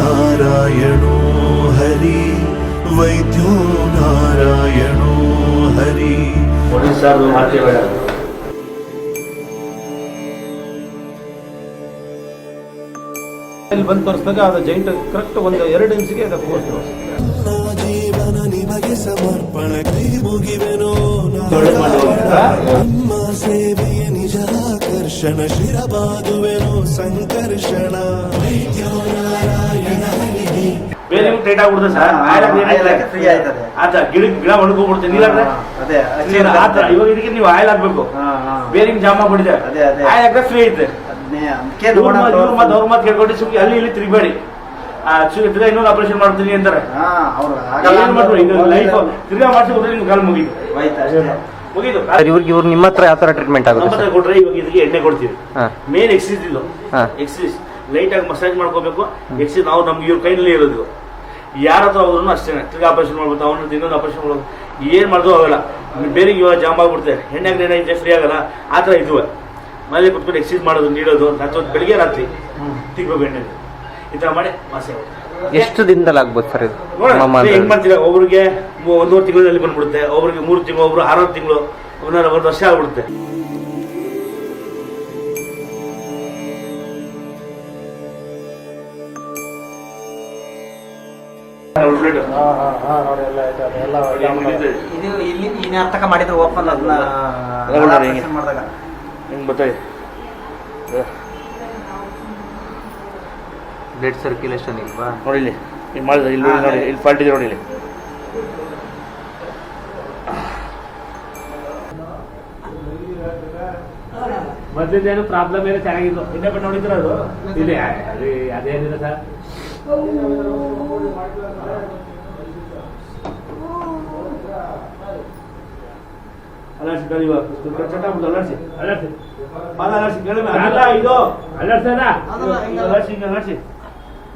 नारायणो हरि वैद्यो नारायणो Hari police sir ಮಾತೇ ಬೇಡ ಇಲ್ಲಿ ಬಂದು ತೋರಿಸಿದಾಗ ಅದು ಜೈಂಟ್ ಕರೆಕ್ಟ್ ಒಂದು ಎರಡು ಇಂಚಿಗೆ ಅದು ಕೂರ್ತು ನನ್ನ ಜೀವನ ನಿಮಗೆ ಸಮರ್ಪಣ ಕೈ ಮುಗಿವೆನೋ ಒಳ್ಳೆ ಮಾಡಿ ಹೋಗ್ತಾ? ನಿಮ್ಮ ಸೇವೆಯ ನಿಜ ಆಕರ್ಷಣ ಶಿರಬಾದುವೆನೋ ಸಂಕರ್ಷಣ ವೈದ್ಯೋ ನಾರಾಯಣ ಹರಿ ಬೇರೆ ಟೈಟ್ ಆಗ್ಬಿಡುತ್ತೆ ಸರ್. ಆಯ್ಲ ಆಯಿಲ್ ಹಾಕಿ ಫ್ರೀ ಆಯ್ತದೆ ಆತ ಗಿಡ ಗಿಡ ಒಣಗೋಗ್ಬಿಡುತ್ತೆ ನೀರಾದ್ರೆ ಅದೇ ಆತರ ಇವಾಗ ಇದಕ್ಕೆ ನೀವು ಆಯಿಲ್ ಹಾಕ್ಬೇಕು. ಬೇರೆ ಜಾಮ್ ಆಗ್ಬಿಟ್ಟಿದೆ ಅದೇ, ಅದೇ. ಆಯಿಲ್ ಹಾಕಿದ್ರೆ ಫ್ರೀ ಐತೆ. ಇವ್ರ ಅವ್ರ ಮಾತು ಕೇಳ್ಕೊಂಡು ಸುಮ್ಮನೆ ಅಲ್ಲಿ ಇಲ್ಲಿ ತಿರುಗಬೇಡಿ. ತಿರ್ಗಾ ಇನ್ನೊಂದು ಆಪರೇಷನ್ ಮಾಡ್ತೀನಿ ಅಂತಾರೆ. ಹಾ ಅವ್ರು ಏನ್ ಲೈಫ್ ತಿರ್ಗಾ ಮಾಡಿಸಿ ಹೋದ್ರೆ ನಿಮ್ಗೆ ಕಾಲು ಮುಗೀತು. ಸರ್ ಇವ್ರಿಗೆ ಇವ್ರು ನಿಮ್ಮ ಹತ್ರ ಯಾವ ತರ ಟ್ರೀಟ್ಮೆಂಟ್ ಆಗುತ್ತೆ ಕೊಟ್ರೆ ಇವಾಗ ಇದಕ್ಕೆ ಎಣ್ಣೆ ಕೊಡ್ತೀವಿ. ಮೇನ್ ಎಕ್ಸಸೈಸ್ ಇದು. ಹಾ. ಎಕ್ಸಸೈಸ್ ಲೈಟ್ ಆಗಿ ಮಸಾಜ್ ಮಾಡ್ಕೋಬೇಕು. ಎಕ್ಸಸೈಸ್ ನಾವು ನಮ್ಗೆ ಇವ್ರ ಕೈನಲ್ಲಿ ಇರೋದು. ಯಾರ ಹತ್ರ ಹೋದ್ರು ಅಷ್ಟೇ ತಿರ್ಗಿ ಆಪರೇಷನ್ ಮಾಡ್ಬೋದು ಅವ್ನ ಇನ್ನೊಂದು ಆಪರೇಷನ್ ಮಾಡೋದು ಏನ್ ಮಾಡಿದ್ರು ಅವೆಲ್ಲ. ಬೇರೆ ಇವಾಗ ಜಾಮ್ ಆಗ್ಬಿಡ್ತಾರೆ ಹೆಣ್ಣಾಗ್ರೆ ಎಣ್ಣೆ ಫ್ರೀ ಆಗಲ್ಲ. ಆ ಥರ ಇದುವೆ. ಮನೇಲಿ ಕುತ್ಕೊಂಡು ಎಕ್ಸಸೈಸ್ ಮಾಡೋದು ನೀಡೋದು. ಹೊತ್ತು ಬೆಳಿಗ್ಗೆ ರಾತ್ರಿ ತಿಕ್ಬೇಕು ಎಣ್ಣೆ ಈ ಥರ ಮಾಡಿ ಮಾಸೆ ಎಷ್ಟು ದಿನದಲ್ಲಿ ಆಗ್ಬೋದು ಸರ್ ಇದು? ಹೆಂಗ್ ಮಾಡ್ತೀರ? ಒಬ್ರಿಗೆ ಒಂದೂವರೆ ತಿಂಗಳಲ್ಲಿ ಬಂದ್ಬಿಡುತ್ತೆ. ಒಬ್ರಿಗೆ ಮೂರು ತಿಂಗಳು ಒಬ್ರು ಆರು ತಿಂಗಳು ಒಂದರ ಒಂದು ವರ್ಷ ಆಗ್ಬಿಡುತ್ತೆ. ಇದು ಇಲ್ಲಿ ಈ ನಾಟಕ ಮಾಡಿದ್ರು ಓಪನ್ ಅದನ್ನ operation ಮಾಡಿದಾಗ. ಹೆಂಗ್ ಬರ್ತಾರೆ ಬ್ಲಡ್ ಸರ್ಕ್ಯುಲೇಷನ್ ಇಲ್ವಾ? ನೋಡಿ ಇಲ್ಲಿ ಇಲ್ಲಿ ಮಾಡಿದ ಇಲ್ಲಿ ನೋಡಿ ಇಲ್ಲಿ ಫಾಲ್ಟ್ ಇದೆ ನೋಡಿ ಇಲ್ಲಿ. ಮೊದಲಿಂದೇನು ಪ್ರಾಬ್ಲಮ್ ಏನು ಚೆನ್ನಾಗಿತ್ತು ಇನ್ನೇ ಬಟ್ ನೋಡಿದ್ರ ಅದು? ಇದೆ ಅದೇ ಅದೇನಿಲ್ಲ ಸರ್? ಅಲರ್ಸಿ ಕಲಿಯುವ ಚಟ ಬಿಟ್ಟು ಅಲರ್ಸಿ ಅಲರ್ಸಿ ಪಾದ ಅಲರ್ಸಿ ಕೇಳಿ ಅಲ್ಲ ಇದು. ಅಲರ್ಸದ ಈಗ ಅಲರ್ಸಿ ಹಿಂಗೆ ಅಲರ್ಸಿ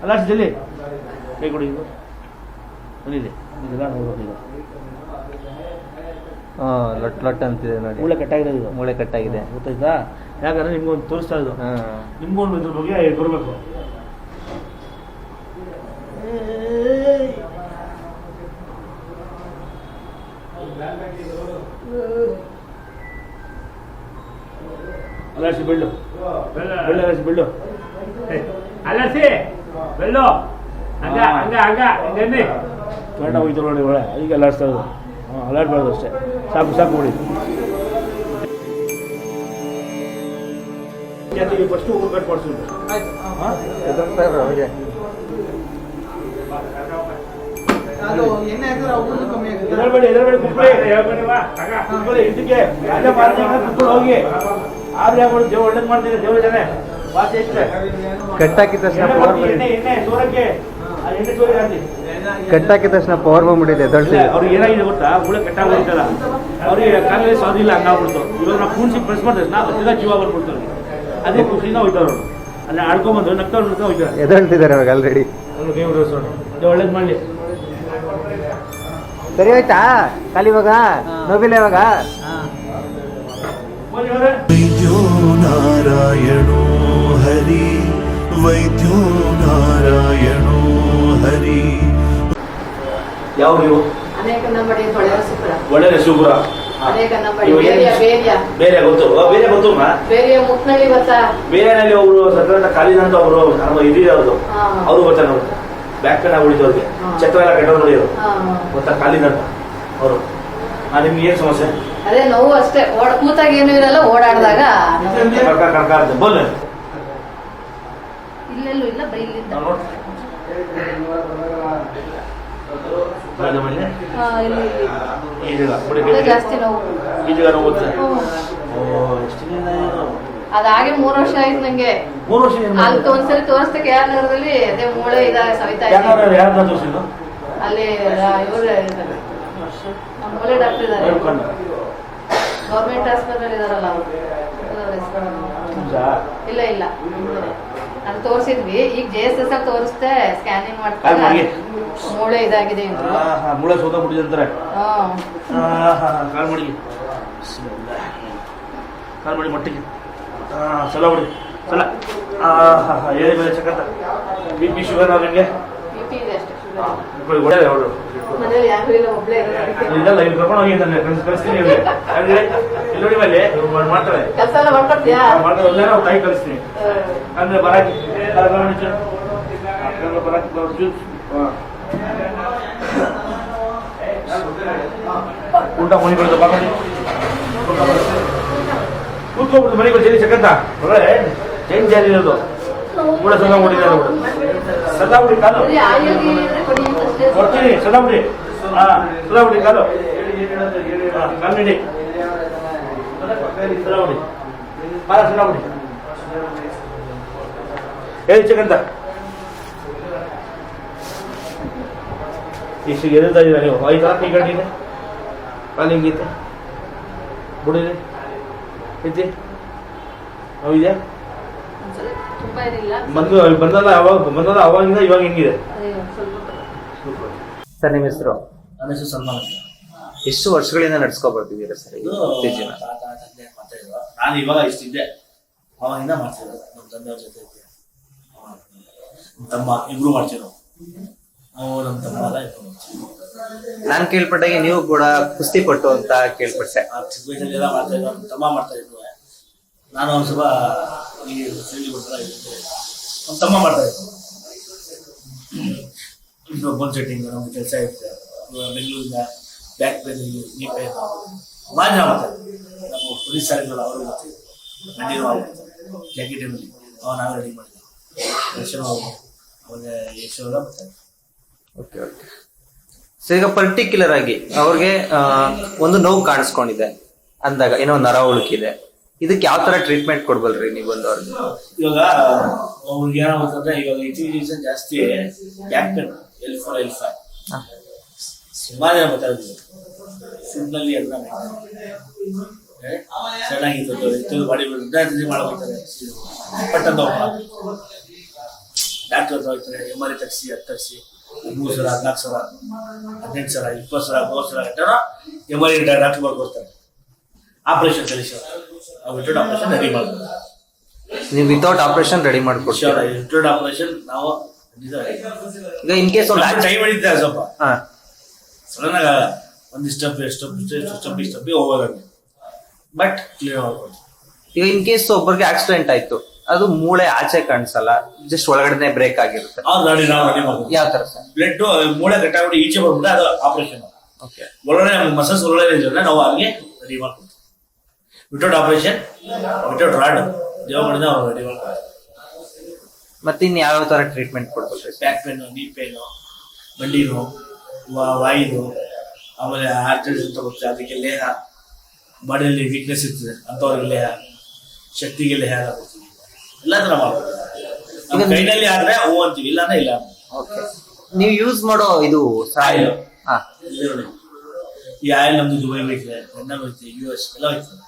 ಅಲರ್ಸಿ ಜಲ್ಲಿ. ಕೈ ಕೊಡಿ ಇದು. ಬನ್ನಿಲ್ಲಿ ಇದೆಲ್ಲ ನೋಡ್ಬೇಕು ಇದು ಹಾಂ ಲೊಟ್ ಲೊಟ್ ಅಂತಿದೆ ನೋಡಿ. ಮೂಳೆ ಕಟ್ಟಾಗಿದೆ ಇದು. ಮೂಳೆ ಕಟ್ಟಾಗಿದೆ. ಗೊತ್ತಾಯ್ತಾ? ಯಾಕಂದ್ರೆ ನಿಮ್ಗೊಂದು ತೋರಿಸ್ತಾ ಇದ್ದು. ಹಾಂ. ನಿಮ್ಗೊಂದು ಇದ್ರ ಬಗ್ಗೆ ಬರಬೇಕು. ಅಲರ್ಸಿ ಬೆಳ್ಳು. ಬೆಳ್ಳು ರಾಶಿ ಬೆಳ್ಳು. ಅಲರ್ಸಿ ಬೆಳ್ಳು ಹಂಗ ಹಂಗ ಹಂಗ ಹಂಗೇನಿ ಕನ್ನಡ ಹೋಯ್ತು ನೋಡಿ ಒಳ್ಳೆ ಈಗ ಅಲರ್ಸ್ತಾ ಇರೋದು. ಹಾಂ ಅಲರ್ಟ್ಬಾರ್ದು ಅಷ್ಟೇ. ಸಾಕು ಸಾಕು ನೋಡಿ ಫಸ್ಟ್ ಊರು ಕಟ್ ಮಾಡಿಸ್ಬಿಟ್ಟು ಎದರ್ಬೇಡಿ ಎದರ್ಬೇಡಿ ಇದಕ್ಕೆ ಹೋಗಿ. ಆದ್ರೆ ಆಗ್ಬಿಡು ದೇವ್ ಒಳ್ಳೇದು ಮಾಡ್ತೀನಿ ದೇವ್ರ ಜನ ವಾಸಿ ಐತೆ ಕಟ್ಟಾಕಿದ ತಕ್ಷಣ ಪವರ್ ಎಣ್ಣೆ ಎಣ್ಣೆ ಸೋರಕ್ಕೆ. ಆ ಎಣ್ಣೆ ಸೋರಿ ಹಾಕಿ ಕಟ್ಟಾಕಿದ ತಕ್ಷಣ ಪವರ್ ಬಂದ್ಬಿಟ್ಟಿದೆ ದೊಡ್ಡ ಅವ್ರಿಗೆ ಏನಾಗಿದೆ ಗೊತ್ತಾ? ಹುಳ ಕಟ್ಟಾಗ್ಬಿಡ್ತಲ್ಲ ಅವ್ರಿಗೆ ಕಾಲಲ್ಲಿ ಸಾಧಿಲ್ಲ ಹಂಗಾಗ್ಬಿಡ್ತು ಇವಾಗ ನಾವು ಕೂನ್ಸಿ ಪ್ರೆಸ್ ಮಾಡಿದ್ರೆ ನಾವು ತಿರ್ಗಾ ಜೀವ ಬಂದ್ಬಿಡ್ತು ಅದೇ ಖುಷಿಯಿಂದ ಹೋಯ್ತಾರೆ ಅವರು ಅಲ್ಲಿ ಆಡ್ಕೊಂಬಂದು ನಗ್ತಾ ನಗ್ತಾ ಹೋಯ್ತಾರೆ. ಎದಳ್ತಿದ್ದಾರೆ ಅವಾಗ ಆಲ್ರೆಡಿ ಒಳ್ಳೇದು ಮಾಡಲಿ. ಸರಿ ಆಯ್ತಾ? ಖಾಲಿ ಇವಾಗ? ನೋವಿಲ್ಲ ಇವಾಗ? वैद्यो नारायणो हरि वैद्यो नारायणो हरि ಯಾವ ನೀವು ಅನೇಕ ನಂಬಡಿ ಹೊಳೆಯ ಸುಪ್ರ ಒಳ್ಳೆ ಶಿವಪುರ ಅನೇಕ ನಂಬಡಿ ಇವಾಗ ಬೇರಿಯ ಏನು? ಬೇರಿಯ ಬೇರೆ ಗೊತ್ತು ಆ, ಬೇರೆ ಗೊತ್ತು ಅಮ್ಮ. ಬೇರಿಯ ಮುಕ್ನಳ್ಳಿ ಗೊತ್ತಾ ಬೇರೆನಲ್ಲಿ ಒಬ್ರು ಸತ್ರಂತ ಕಾಲಿನ ಅಂತ ಒಬ್ರು ನಮ್ಮ ಇದಿದೆ ಅವ್ರದ್ದು ಹಾ. ಅವರು ಬರ್ತಾರೆ ನೋಡಿ ಬ್ಯಾಕ್ ಪೇನ್ ಆಗ್ಬಿಡಿತು ಅವ್ರಿಗೆ ಹಾ. ಚಕ್ರ ಎಲ್ಲ ಕೆಟ್ಟವ್ರು ನೋಡಿ ಅವರು ಹಾ. ಗೊತ್ತಾ ಕಾಲಿನ ಅಂತ ಅವರು ಆ, ನಿಮ್ಗೆ ಏನು ಸಮಸ್ಯೆ ಅದೇ ನೋವು ಅಷ್ಟೇ. ಓಡ ಕೂತಾಗ ಏನು ಇರಲ್ಲ ಓಡಾಡಿದಾಗ ಇಲ್ಲೆಲ್ಲೂ ಇಲ್ಲ ಬೈಲಿದ್ದ. ಜಾಸ್ತಿ ನೋವು? ಅದಾಗೆ ಮೂರು ವರ್ಷ ಆಯ್ತು ನಂಗೆ. ಮೂರು ವರ್ಷ ಅಲ್ಲಿ? ಒಂದ್ಸರಿ ತೋರಿಸ್ತಕ್ಕೆ ಯಾರ ನಗರದಲ್ಲಿ ಅದೇ ಮೂಳೆ ಇದ ಸವಿತಾ ಅಲ್ಲಿ ಇವರು ಮೂಳೆ ಡಾಕ್ಟರ್ ಇದ್ದಾರೆ. ಗೌರ್ಮೆಂಟ್ ಆಸ್ಪತ್ರೆ ಇದಾರಲ್ಲ ಅವರು? ಇಲ್ಲ. ಇಲ್ಲ ಅದು ತೋರಿಸಿದ್ವಿ. ಈಗ ಜೆ ಎಸ್ ಎಸ್ ಅಲ್ಲಿ ತೋರಿಸ್ದೆ ಸ್ಕ್ಯಾನಿಂಗ್. ಮಾಡ್ತಾರೆ. ಮೂಳೆ ಇದಾಗಿದೆ ಮೂಳೆ ಸೋದ ಬಿಟ್ಟಿದಂತಾರೆ. ಕಾಲ್ ಮಾಡಿ. ಕಾಲ್ ಮಾಡಿ ಮಟ್ಟಿಗೆ. ಸಲ ಬಿಡಿ ಸಲ. ಹೇಳಿ ಮೇಲೆ ಚಕತ್ತ ಬಿ ಪಿ ಶುಗರ್ ಅವ್ರಿಗೆ ಬಿ ಪಿ ಇದೆ ಅಷ್ಟೇ ಶುಗರ್ ಒಳ್ಳೆ. ಇದೆಲ್ಲ ಇಲ್ಲಿ ಕರ್ಕೊಂಡು ಹೋಗಿ ಕಳಿಸ್ತೀನಿ ಇವ್ರಿಗೆ ಅಂದ್ರೆ ಇಲ್ಲಿ ನೋಡಿ ಮೇಲೆ ಮಾಡ್ತಾರೆ. ಮಾಡ್ತಾರೆ. ತಾಯಿ ಕಳಿಸ್ತೀನಿ. ಅಂದ್ರೆ ಬರಾಕಿ. ಬರಾಕಿ ಜ್ಯೂಸ್ ಊಟ ಮನೆ ಬರೋದು ಬಾಕಿ ಕೂತ್ಕೊಬಿಟ್ಟು ಮನೆಗೆ ಜಲ್ಲಿ ಚೇಂಜ್ ಜಾರಿ ಇರೋದು ಕೂಡ ಸದಾ ಬಿಡು ಸದಾ ಬಿಡಿ. ಕಾಲು. ಕೊಡ್ತೀನಿ ಸದಾ ಬಿಡಿ ಹಾ ಸದಾ ಕಾಲು ಕನ್ನಡಿ ಸದಾ ಬಿಡಿ ಹೇಳಿ ಚಕ್ಕಂತ ಇಷ್ಟು ಎದುರ್ತಾ ಇದ್ದೀರಾ ನೀವು ಐದು ಬಿಡಿರಿ ಐತಿ ಏನಿಲ್ಲ ಬಂದು ಬಂದಲ್ಲ ಅವಾಗ ಬಂದಲ್ಲ ಅವಾಗಿಂದ ಇವಾಗ ಹೆಂಗಿದೆ? ಸರ್ ನಿಮ್ಮ ಹೆಸರು? ನನ್ನ ಹೆಸರು ಸಲ್ಮಾನ್ ಅಂತ. ಎಷ್ಟು ವರ್ಷಗಳಿಂದ ನಡ್ಸ್ಕೊ ಬರ್ತಿದ್ದೀರಾ ಸರ್ ಇದು ಉತ್ತೇಜನ ತಾತ ತಂದೆ ಮಾಡ್ತಾ ಇದ್ರು. ನಾನು ಇವಾಗ ಇಷ್ಟಿದ್ದೆ. ಅವಾಗಿಂದ ಮಾಡ್ತಿದ್ರು ನಮ್ಮ ತಂದೆಯವ್ರ ಜೊತೆ ಇದ್ದೆ. ಅವಾಗ ನಮ್ಮ ತಮ್ಮ ಇಬ್ರು ಮಾಡ್ತಿದ್ರು. ನಾವು ನಮ್ಮ ತಮ್ಮ ಎಲ್ಲ ಇಬ್ರು ಮಾಡ್ತಿದ್ರು. ನಾನು ಕೇಳ್ಪಟ್ಟಾಗೆ ನೀವು ಕೂಡ ಕುಸ್ತಿ ಪಟ್ಟು ಅಂತ ಕೇಳ್ಪಟ್ಟೆ. ಆ ಚಿಕ್ಕ ವಯಸ್ಸಲ್ಲೆಲ್ಲ ಮಾಡ್ತಾ ಇದ್ರು. ನಮ್ಮ ತಮ್ಮ ಮಾಡ್ತಾ ಇದ್ರು. ನಾನು ಒಂದು ಸ್ವಲ್ಪ ಈ ಕೊಡ್ತಾ ಇದ್ದೆ. ನಮ್ಮ ತಮ್ಮ ಮಾಡ್ತಾ ಇದ್ದೆ. ಇನ್ನು ಬೋನ್ ಸೆಟ್ಟಿಂಗ್ ನಮ್ಗೆ ಕೆಲಸ ಇರುತ್ತೆ. ಬೆಂಗಳೂರಿಂದ ಬ್ಯಾಕ್ ಪೇನ್ ನೀ ಪೇ ಮಾಡ್ತಾ ಮಾಡ್ತಾರೆ ನಮ್ಮ ಪೊಲೀಸ್ ಸಾರಿಗಳು ಅವರು ಮಾಡ್ತಿದ್ರು ಮಂಡಿನೂ ಜಾಕೆಟ್ ಜಾಕೆಟಲ್ಲಿ ಅವ ನಾವು ರೆಡಿ ಮಾಡಿದ್ವಿ ದರ್ಶನ ಅವಾಗ ಯಶೋರ ಬರ್ತಾರೆ ಓಕೆ ಓಕೆ ಸೊ ಈಗ ಪರ್ಟಿಕ್ಯುಲರ್ ಆಗಿ ಅವ್ರಿಗೆ ಒಂದು ನೋವು ಕಾಣಿಸ್ಕೊಂಡಿದೆ. ಅಂದಾಗ, ಏನೋ ಒಂದು ನರ ಉಳುಕಿದೆ ಇದಕ್ಕೆ ಯಾವ ತರ ಟ್ರೀಟ್ಮೆಂಟ್ ಕೊಡ್ಬಲ್ರಿ ನೀವು ಬಂದು ಅವ್ರಿಗೆ? ಇವಾಗ ಅವ್ರಿಗೆ ಏನಾಗುತ್ತಂದ್ರೆ ಇವಾಗ ಇತ್ತೀಚಿನ ಜಾಸ್ತಿ back pain L four L five. ಸುಮಾರು ಜನ ಬರ್ತಾ ಇದ್ರು ಫುಡ್ನಲ್ಲಿ ಎಲ್ಲ ಚೆನ್ನಾಗಿತ್ತು ಬಾಡಿ ಬಿಲ್ಡ್ ಮಾಡ್ಕೊತಾರೆ ಪಟ್ ಅಂತ ಡಾಕ್ಟರ್ ಹತ್ರ ಹೋಗ್ತಾರೆ. ಎಂ ಆರ್ ಐ ತರಿಸಿ ಅದು ತರಿಸಿ. ಮೂರು ಸಾವಿರ ಹದಿನಾಲ್ಕು ಸಾವಿರ ಹದಿನೆಂಟು ಸಾವಿರ ಇಪ್ಪತ್ತು ಸಾವಿರ ಮೂವತ್ತು ಸಾವಿರ ಗಂಟೆ ಎಂ ಆರ್ ಐ ಡಾಕ್ಟರ್ ಬರ್ಕೊಡ್ತಾರೆ. ಆಪರೇಷನ್ ಕಳಿಸಿ ವಿಟೌಟ್ ಆಪರೇಷನ್ ರೆಡಿ ಮಾಡ್ಬೋದು ನೀವು ವಿತೌಟ್ ಆಪರೇಷನ್ ರೆಡಿ ಮಾಡ್ಕೊಡ್ತೀರಾ? ವಿತೌಟ್ ಆಪರೇಷನ್ ನಾವು ಈಗ ಇನ್ ಕೇಸ್ ಒಂದು ಟೈಮ್ ಹಿಡಿತಾರೆ ಸ್ವಲ್ಪ ಹಾ. ಸಡನ್ ಆಗ ಒಂದು ಸ್ಟೆಪ್ ಸ್ಟೆಪ್ ಸ್ಟೆಪ್ ಸ್ಟೆಪ್ ಹೋಗೋದಂಗೆ ಬಟ್ ಕ್ಲಿಯರ್ ಮಾಡ್ಬೋದು ಈಗ ಇನ್ ಕೇಸ್ ಒಬ್ಬರಿಗೆ ಆಕ್ಸಿಡೆಂಟ್ ಆಯ್ತು ಅದು ಮೂಳೆ ಆಚೆ ಕಾಣಿಸಲ್ಲ ಜಸ್ಟ್ ಒಳಗಡೆನೇ ಬ್ರೇಕ್ ಆಗಿರುತ್ತೆ. ಯಾವ ತರ ಸರ್? ಬ್ಲಡ್ ಮೂಳೆ ಕಟ್ಟಾಗ್ಬಿಟ್ಟು ಈಚೆ ಬರ್ಬಿಟ್ಟು ಅದು ಆಪರೇಷನ್ ಓಕೆ ಒಳಗಡೆ ಮಸಲ್ಸ್ ಇದೆಯಲ್ಲ ನಾವು ಅಲ್ಲಿಗೆ ರೆಡಿ ಮಾಡ್ಕೊಡ್ತೀವಿ. ವಿತೌಟ್ ಆಪರೇಷನ್ ವಿತೌಟ್ ರಾಡ್ ದೇವಗಳಿಂದ ಅವ್ರು ರೆಡಿ ಮಾಡ್ತಾರೆ ಮತ್ತೆ ಇನ್ನು ಯಾವ ಥರ ಟ್ರೀಟ್ಮೆಂಟ್ ಕೊಡ್ಬೇಕು? ಬ್ಯಾಕ್ ಪೇನು ನೀ ಪೇನು ಮಂಡಿ ನೋವು ವಾ- ವಾಯು ಆಮೇಲೆ ಆರ್ಟಿಸ್ ಅಂತ ಬರ್ತದೆ ಅದಕ್ಕೆ ಲೇಹ ಬಾಡಿಯಲ್ಲಿ ವೀಕ್ನೆಸ್ ಇರ್ತದೆ. ಅಂಥವ್ರಿಗೆ ಲೇಹ ಶಕ್ತಿಗೆ ಲೇಹ ಎಲ್ಲ ಕೊಡ್ತೀವಿ. ಎಲ್ಲ ಥರ ಮಾಡ್ಬೋದು. ನಮ್ಮ ಕೈನಲ್ಲಿ ಆದ್ರೆ ಹೂ ಅಂತೀವಿ. ಇಲ್ಲ ಅಂದ್ರೆ ಇಲ್ಲ. ಓಕೆ ನೀವು ಯೂಸ್ ಮಾಡೋ ಇದು ಆಯಿಲ್. ಹಾ. ಈ ಆಯಿಲ್ ನಮ್ದು ದುಬೈ ಹೋಯ್ತದೆ ಲಂಡನ್ ಹೋಯ್ತದೆ ಯು ಎಸ್ ಎಲ್ಲ ಹೋಯ್ತದೆ.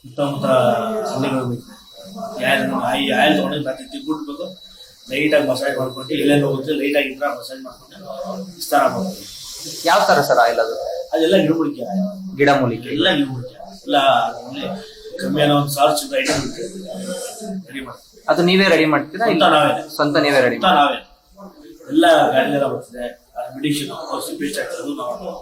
ಸುತ್ತಮುತ್ತ ಹಳ್ಳಿಗಳಲ್ಲಿ ಯಾರು ಆಯಿಲ್ ಆಯಿಲ್ ತೊಗೊಂಡು ಮತ್ತೆ ತಿನ್ಬಿಟ್ಬೇಕು ಲೈಟಾಗಿ ಮಸಾಜ್ ಮಾಡ್ಕೊಂಡು ಎಲ್ಲೆಲ್ಲಿ ಹೋಗುತ್ತೆ ಲೈಟಾಗಿ ಇದ್ರೆ ಮಸಾಜ್ ಮಾಡ್ಕೊಂಡು ಸ್ನಾನ ಮಾಡ್ಬೋದು. ಯಾವ ಥರ ಸರ್ ಆಯಿಲ್ ಅದು? ಅದೆಲ್ಲ ಗಿಡಮೂಲಿಕೆ ಗಿಡಮೂಲಿಕೆ ಎಲ್ಲ ಗಿಡಮೂಲಿಕೆ ಎಲ್ಲ ಕಮ್ಮಿ ಅನ್ನೋ ಒಂದು ಸಾವಿರ ಚಿತ್ರ ಐಟಮ್ ರೆಡಿ ಮಾಡ್ತೀವಿ ಅದು ನೀವೇ ರೆಡಿ ಮಾಡ್ತೀರಾ ಇಲ್ಲ ನಾವೇ. ಸ್ವಂತ ನೀವೇ ರೆಡಿ ನಾವೇ. ಎಲ್ಲ ಗಾಡಿಲೆಲ್ಲ ಬರ್ತದೆ. ಮೆಡಿಷನ್ ಔಷಧಿ ಪೇಸ್ಟ್ ಅದು ನಾವು.